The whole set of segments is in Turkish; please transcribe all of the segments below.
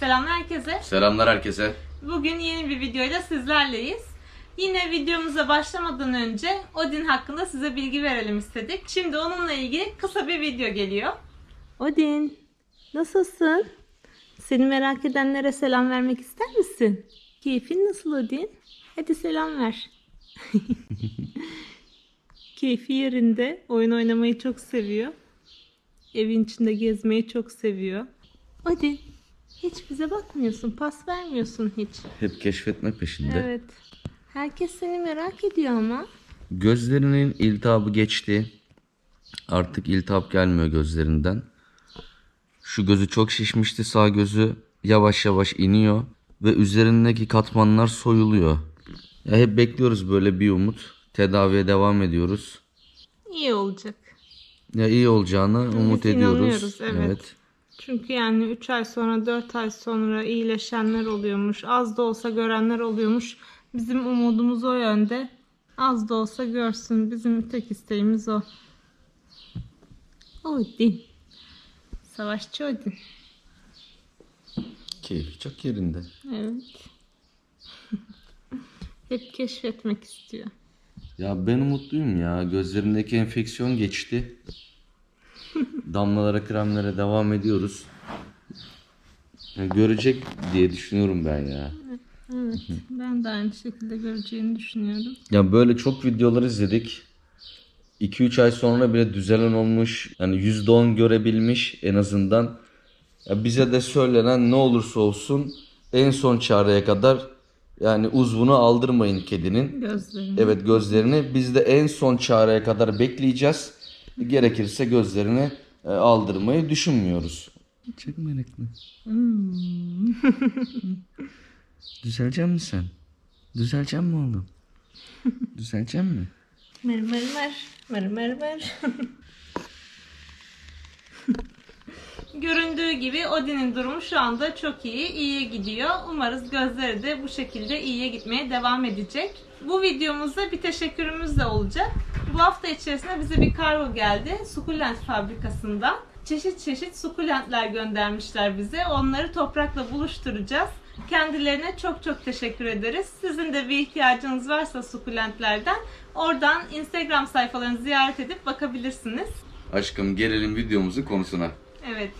Selamlar herkese. Selamlar herkese. Bugün yeni bir videoyla sizlerleyiz. Yine videomuza başlamadan önce Odin hakkında size bilgi verelim istedik. Şimdi onunla ilgili kısa bir video geliyor. Odin, nasılsın? Seni merak edenlere selam vermek ister misin? Keyfin nasıl Odin? Hadi selam ver. Keyfi yerinde. Oyun oynamayı çok seviyor. Evin içinde gezmeyi çok seviyor. Odin, hiç bize bakmıyorsun, pas vermiyorsun hiç. Hep keşfetme peşinde. Evet. Herkes seni merak ediyor ama. Gözlerinin iltihabı geçti. Artık iltihap gelmiyor gözlerinden. Şu gözü çok şişmişti. Sağ gözü yavaş yavaş iniyor. Ve üzerindeki katmanlar soyuluyor. Ya hep bekliyoruz böyle bir umut. Tedaviye devam ediyoruz. İyi olacak. Ya iyi olacağına umut ediyoruz. inanıyoruz, evet. Çünkü yani 3 ay sonra 4 ay sonra iyileşenler oluyormuş. Az da olsa görenler oluyormuş. Bizim umudumuz o yönde. Az da olsa görsün. Bizim tek isteğimiz o. Odin. Savaşçı Odin. Keyfi çok yerinde. Evet. Hep keşfetmek istiyor. Ya ben umutluyum ya. Gözlerimdeki enfeksiyon geçti. Damlalara, kremlere devam ediyoruz. Ya görecek diye düşünüyorum ben ya. Evet. Ben de aynı şekilde göreceğini düşünüyorum. Ya böyle çok videolar izledik. 2-3 ay sonra bile düzelen olmuş. Yani %10 görebilmiş en azından. Ya bize de söylenen ne olursa olsun en son çareye kadar yani uzvunu aldırmayın kedinin. Gözlerini. Evet gözlerini biz de en son çareye kadar bekleyeceğiz. Gerekirse gözlerini e, aldırmayı düşünmüyoruz. Çok meraklı. Düzelecek misin sen? Düzelecek mi oğlum? Düzelecek mi? Mer mer mer. Mer mer mer. Göründüğü gibi Odin'in durumu şu anda çok iyi, iyiye gidiyor. Umarız gözleri de bu şekilde iyiye gitmeye devam edecek. Bu videomuzda bir teşekkürümüz de olacak. Bu hafta içerisinde bize bir kargo geldi. Sukulent fabrikasından. Çeşit çeşit sukulentler göndermişler bize. Onları toprakla buluşturacağız. Kendilerine çok çok teşekkür ederiz. Sizin de bir ihtiyacınız varsa sukulentlerden oradan Instagram sayfalarını ziyaret edip bakabilirsiniz. Aşkım gelelim videomuzun konusuna. Evet.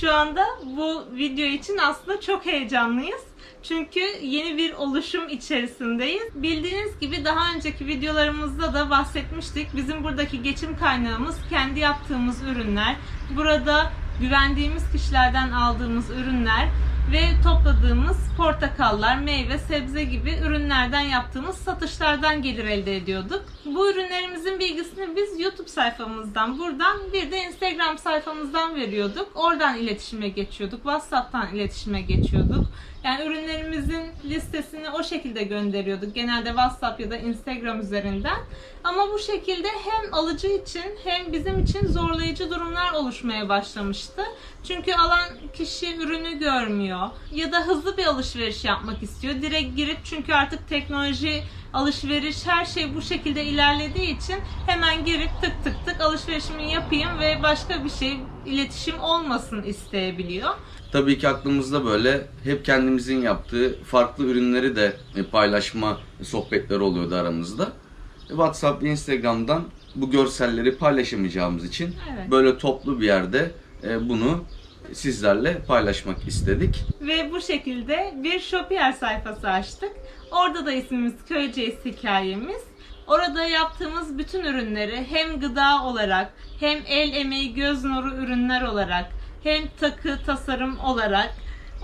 Şu anda bu video için aslında çok heyecanlıyız. Çünkü yeni bir oluşum içerisindeyiz. Bildiğiniz gibi daha önceki videolarımızda da bahsetmiştik. Bizim buradaki geçim kaynağımız kendi yaptığımız ürünler. Burada güvendiğimiz kişilerden aldığımız ürünler ve topladığımız portakallar, meyve, sebze gibi ürünlerden yaptığımız satışlardan gelir elde ediyorduk. Bu ürünlerimizin bilgisini biz YouTube sayfamızdan, buradan bir de Instagram sayfamızdan veriyorduk. Oradan iletişime geçiyorduk. WhatsApp'tan iletişime geçiyorduk. Yani ürünlerimizin listesini o şekilde gönderiyorduk. Genelde WhatsApp ya da Instagram üzerinden. Ama bu şekilde hem alıcı için hem bizim için zorlayıcı durumlar oluşmaya başlamıştı. Çünkü alan kişi ürünü görmüyor ya da hızlı bir alışveriş yapmak istiyor. Direkt girip çünkü artık teknoloji alışveriş her şey bu şekilde ilerlediği için hemen girip tık tık tık alışverişimi yapayım ve başka bir şey iletişim olmasın isteyebiliyor. Tabii ki aklımızda böyle hep kendimizin yaptığı farklı ürünleri de e, paylaşma sohbetleri oluyordu aramızda. WhatsApp ve Instagram'dan bu görselleri paylaşamayacağımız için Evet. böyle toplu bir yerde e, bunu sizlerle paylaşmak istedik. Ve bu şekilde bir Shopier sayfası açtık. Orada da ismimiz Köyceğiz hikayemiz. Orada yaptığımız bütün ürünleri hem gıda olarak hem el emeği göz nuru ürünler olarak hem takı tasarım olarak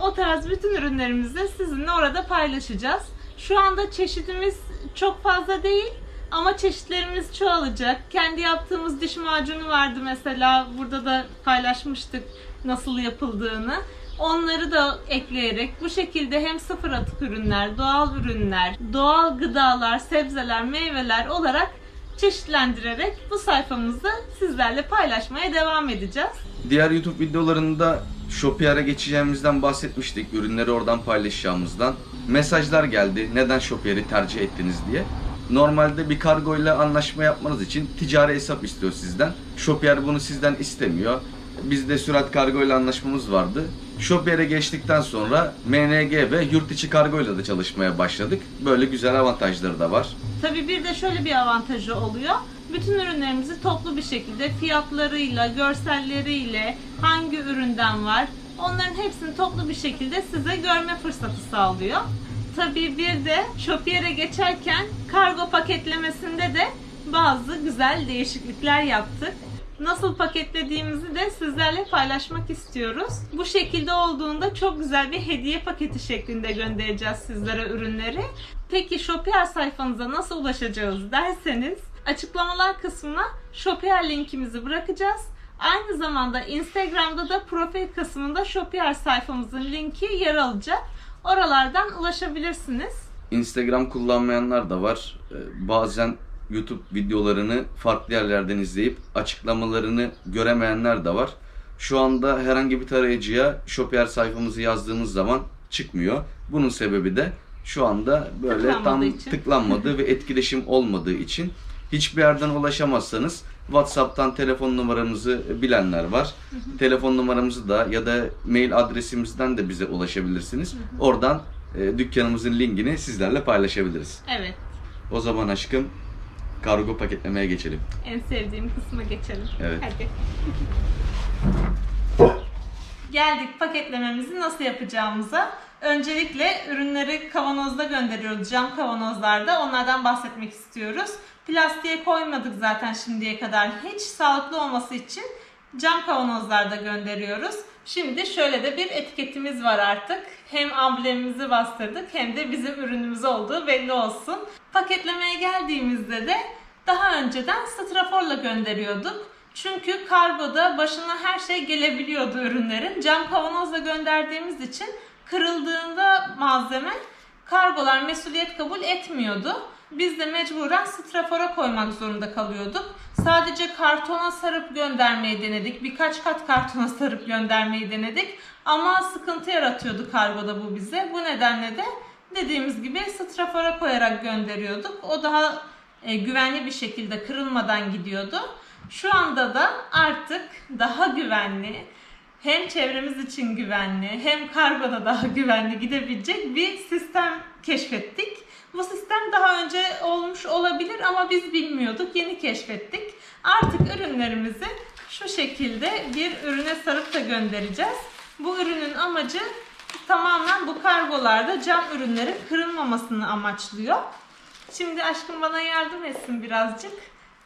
o tarz bütün ürünlerimizi sizinle orada paylaşacağız. Şu anda çeşidimiz çok fazla değil ama çeşitlerimiz çoğalacak. Kendi yaptığımız diş macunu vardı mesela. Burada da paylaşmıştık nasıl yapıldığını. Onları da ekleyerek bu şekilde hem sıfır atık ürünler, doğal ürünler, doğal gıdalar, sebzeler, meyveler olarak çeşitlendirerek bu sayfamızda sizlerle paylaşmaya devam edeceğiz. Diğer YouTube videolarında Shopier'e geçeceğimizden bahsetmiştik. Ürünleri oradan paylaşacağımızdan. Mesajlar geldi. Neden Shopier'i tercih ettiniz diye. Normalde bir kargo ile anlaşma yapmanız için ticari hesap istiyor sizden. Shopier bunu sizden istemiyor. Bizde sürat kargo ile anlaşmamız vardı. Shopier'e geçtikten sonra MNG ve yurt içi kargoyla da çalışmaya başladık. Böyle güzel avantajları da var. Tabii bir de şöyle bir avantajı oluyor. Bütün ürünlerimizi toplu bir şekilde fiyatlarıyla, görselleriyle, hangi üründen var, onların hepsini toplu bir şekilde size görme fırsatı sağlıyor. Tabii bir de Shopier'e geçerken kargo paketlemesinde de bazı güzel değişiklikler yaptık. Nasıl paketlediğimizi de sizlerle paylaşmak istiyoruz. Bu şekilde olduğunda çok güzel bir hediye paketi şeklinde göndereceğiz sizlere ürünleri. Peki Shopier sayfanıza nasıl ulaşacağız derseniz açıklamalar kısmına Shopier linkimizi bırakacağız. Aynı zamanda Instagram'da da profil kısmında Shopier sayfamızın linki yer alacak. Oralardan ulaşabilirsiniz. Instagram kullanmayanlar da var. Ee, Bazen YouTube videolarını farklı yerlerden izleyip açıklamalarını göremeyenler de var. Şu anda herhangi bir tarayıcıya Shopier sayfamızı yazdığımız zaman çıkmıyor. Bunun sebebi de şu anda böyle tam Tıklanmadığı için. tıklanmadığı ve etkileşim olmadığı için hiçbir yerden ulaşamazsanız WhatsApp'tan telefon numaramızı bilenler var. Telefon numaramızı da ya da mail adresimizden de bize ulaşabilirsiniz. Oradan e, dükkanımızın linkini sizlerle paylaşabiliriz. Evet, O zaman aşkım kargo paketlemeye geçelim. en sevdiğim kısma geçelim. Evet. Hadi. Geldik paketlememizi nasıl yapacağımıza. Öncelikle ürünleri kavanozda gönderiyoruz. Cam kavanozlarda. Onlardan bahsetmek istiyoruz. Plastiğe koymadık zaten şimdiye kadar. Hiç sağlıklı olması için cam kavanozlarda gönderiyoruz. Şimdi şöyle de bir etiketimiz var artık. Hem amblemimizi bastırdık hem de bizim ürünümüz olduğu belli olsun. Paketlemeye geldiğimizde de daha önceden straforla gönderiyorduk. Çünkü kargoda başına her şey gelebiliyordu ürünlerin. Cam kavanozla gönderdiğimiz için kırıldığında malzeme kargolar mesuliyet kabul etmiyordu. Biz de mecburen strafora koymak zorunda kalıyorduk. Sadece kartona sarıp göndermeyi denedik. Birkaç kat kartona sarıp göndermeyi denedik. Ama sıkıntı yaratıyordu kargoda bu bize. Bu nedenle de dediğimiz gibi strafora koyarak gönderiyorduk. O daha e, güvenli bir şekilde kırılmadan gidiyordu. Şu anda da artık daha güvenli, hem çevremiz için güvenli, hem kargoda daha güvenli gidebilecek bir sistem keşfettik. Bu sistem daha önce olmuş olabilir ama biz bilmiyorduk, yeni keşfettik. Artık ürünlerimizi şu şekilde bir ürüne sarıp da göndereceğiz. Bu ürünün amacı tamamen bu kargolarda cam ürünlerin kırılmamasını amaçlıyor. Şimdi aşkım bana yardım etsin birazcık.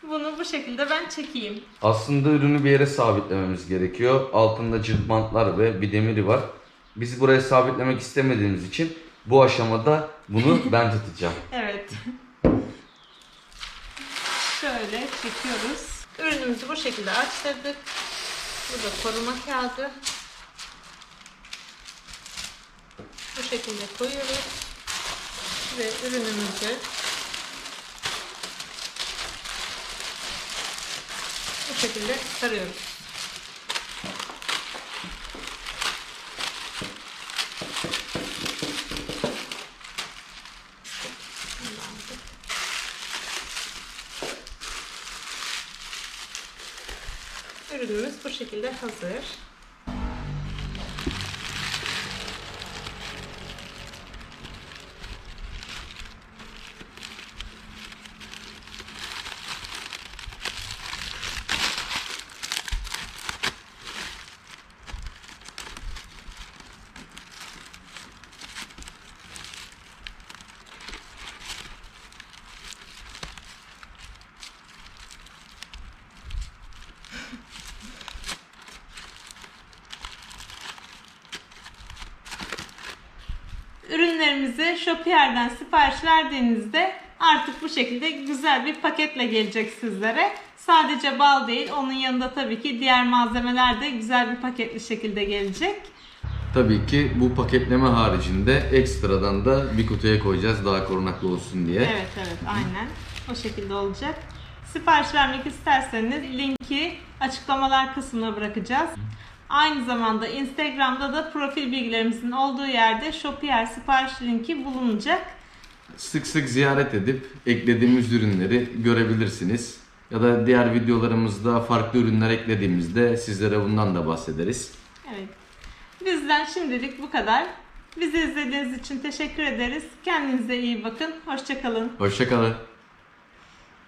Bunu bu şekilde ben çekeyim. Aslında ürünü bir yere sabitlememiz gerekiyor. Altında cırt bantlar ve bir demiri var. Biz buraya sabitlemek istemediğimiz için bu aşamada bunu ben tutacağım. Evet. Şöyle çekiyoruz. Ürünümüzü bu şekilde açtırdık. Bu da koruma kağıdı. Bu şekilde koyuyoruz. Ve ürünümüzü bu şekilde sarıyoruz. Ürünümüz bu şekilde hazır. Ürünlerimizi Shopier'den sipariş verdiğinizde artık bu şekilde güzel bir paketle gelecek sizlere. Sadece bal değil, onun yanında tabii ki diğer malzemeler de güzel bir paketli şekilde gelecek. Tabii ki bu paketleme haricinde ekstradan da bir kutuya koyacağız daha korunaklı olsun diye. Evet evet aynen o şekilde olacak. Sipariş vermek isterseniz linki açıklamalar kısmına bırakacağız. Aynı zamanda Instagram'da da profil bilgilerimizin olduğu yerde Shopier sipariş linki bulunacak. Sık sık ziyaret edip eklediğimiz ürünleri görebilirsiniz. Ya da diğer videolarımızda farklı ürünler eklediğimizde sizlere bundan da bahsederiz. Evet. Bizden şimdilik bu kadar. Bizi izlediğiniz için teşekkür ederiz. Kendinize iyi bakın. Hoşçakalın. Hoşçakalın.